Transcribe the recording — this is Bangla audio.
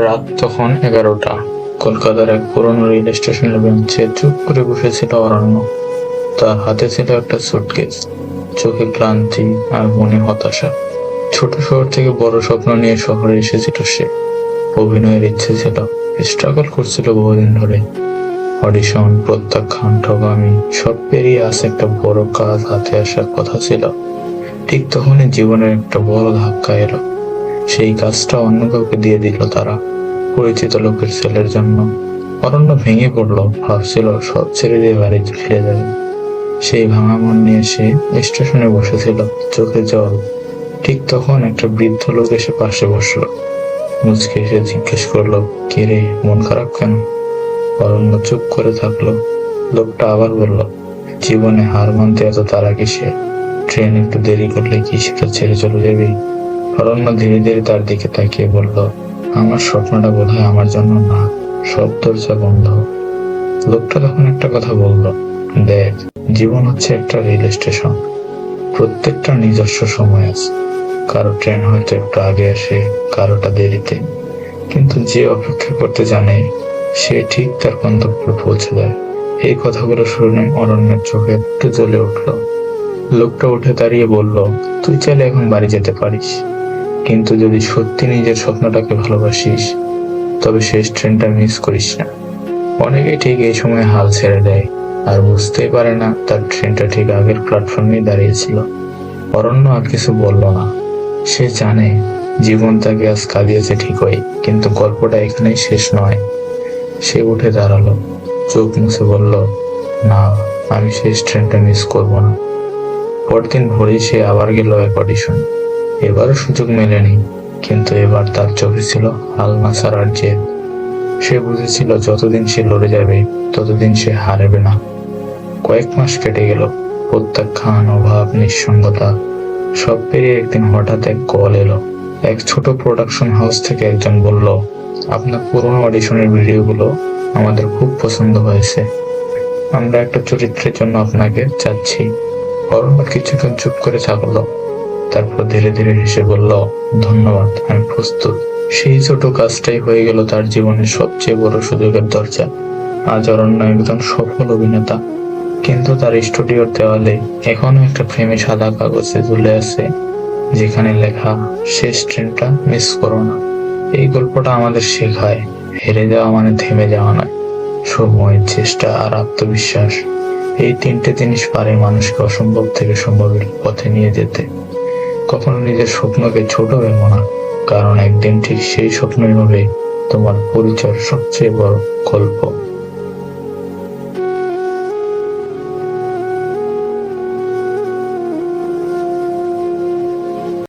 রাত তখন এগারোটা। কলকাতার এক পুরনো রেল স্টেশনের বেঞ্চে চুপ করে বসেছিল অরণ্য। তার হাতে ছিল একটা সুটকেস চোখে ক্লান্তি আর মনে হতাশা। ছোট শহর থেকে বড় স্বপ্ন নিয়ে শহরে এসেছিল সে। অভিনয়ের ইচ্ছে ছিল। স্ট্রাগল করছিল বহুদিন ধরে। অডিশন প্রত্যাখ্যান, ঠগামি, সব পেরিয়ে আসে একটা বড় কাজ হাতে আসার কথা ছিল। ঠিক তখনই জীবনের একটা বড় ধাক্কা এলো। সেই কাজটা অন্য কাউকে দিয়ে দিল তারা, পরিচিত লোকের ছেলের জন্য। অরণ্য ভেঙে পড়ল, ভাবছিল সব ছেড়ে দিয়ে বাড়িতে ফিরে যাবে। সেই ভাঙা মন নিয়ে সে স্টেশনে বসেছিল, চোখে জল। ঠিক তখন একটা বৃদ্ধ লোক এসে পাশে বসল। মুচকে এসে জিজ্ঞেস করল, কে রে, মন খারাপ কেন? অরণ্য চুপ করে থাকল। লোকটা আবার বলল, জীবনে হার মানতে এত তারা কিসে ট্রেন একটু দেরি করলে কি সেটা ছেড়ে চলে যাবি? অরণ্য ধীরে ধীরে তার দিকে তাকিয়ে বলল, আমার স্বপ্নটা বোধহয় আমার জন্য না, সব দরজা বন্ধ। লোকটা তখন একটা কথা বলল, দেখ, জীবন হচ্ছে একটা রেল স্টেশন। প্রত্যেকটা নিজস্ব সময় আছে। কারও ট্রেন হয়তো একটু আগে আসে, কারোটা দেরিতে। কিন্তু যে অপেক্ষা করতে জানে, সে ঠিক তার গন্তব্যে পৌঁছে যায়। এই কথাগুলো শুনে অরণ্যের চোখে একটু জ্বলে উঠল। লোকটা উঠে দাঁড়িয়ে বলল, তুই চাইলে এখন বাড়ি যেতে পারিস। কিন্তু যদি সত্যি নিজের স্বপ্নটাকে ভালোবাসিস, তবে শেষ ট্রেনটা মিস করিস না। অনেকে ঠিক এই সময় হাল ছেড়ে দেয়, আর বুঝতেই পারে না তার ট্রেনটা ঠিক আগের প্ল্যাটফর্মে দাঁড়িয়েছিল। অরণ্য আর কিছু বলল না। সে জানে, জীবন তাকে আজ কাঁদিয়েছে ঠিকই, কিন্তু গল্পটা এখানেই শেষ নয়। সে উঠে দাঁড়াল, চোখ মুছে বলল, না, আমি শেষ ট্রেনটা মিস করব না। পরদিন ভোরে সে আবার গেল এক অডিশন। এবারও সুযোগ মেলেনি, কিন্তু এবার তার চোখে ছিল আলনা সারার জেদ। সে বুঝেছিল যতদিন সে লড়ে যাবে, ততদিন সে হারবে না। কয়েক মাস কেটে গেল, প্রত্যাখ্যান, অভাব, নিঃসঙ্গতা, সব পেরিয়ে একদিন হঠাৎ এক কল এলো। এক ছোট প্রোডাকশন হাউস থেকে একজন বলল, আপনার পুরোনো অডিশনের ভিডিওগুলো আমাদের খুব পছন্দ হয়েছে। আমরা একটা চরিত্রের জন্য আপনাকে চাচ্ছি। অরণ্য কিছুক্ষণ চুপ করে থাকল। তারপর ধীরে ধীরে হেসে বলল, ধন্যবাদ, আমি প্রস্তুত। সেই ছোট কাজটাই হয়ে গেল তার জীবনের সবচেয়ে বড় সুযোগের দরজা। আজ অরণ্য একজন সফল অভিনেতা। কিন্তু তার স্টুডিওর দেওয়ালে এখনও একটা ফ্রেমে সাদা কাগজে ঝুলে আছে, যেখানে লেখা, শেষ ট্রেনটা মিস করো না। এই গল্পটা আমাদের শেখায়, হেরে যাওয়া মানে থেমে যাওয়া নয় সময় চেষ্টা আর আত্মবিশ্বাস। এই তিনটে জিনিস পারে মানুষকে অসম্ভব থেকে সম্ভবের পথে নিয়ে যেতে। কখনো নিজের স্বপ্নকে ছোট ভেবো না, কারণ একদিন ঠিক সেই স্বপ্নই হবে তোমার পরিচয়ের সবচেয়ে বড় গল্প।